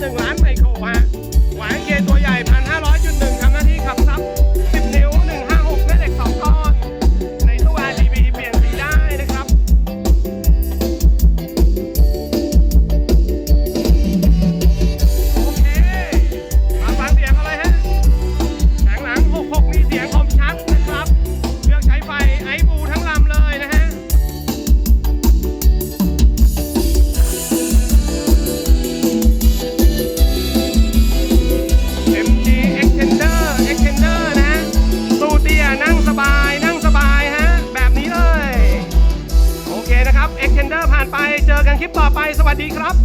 Từng. นเดอร์ผ่านไป เจอกันคลิปต่อไป สวัสดีครับ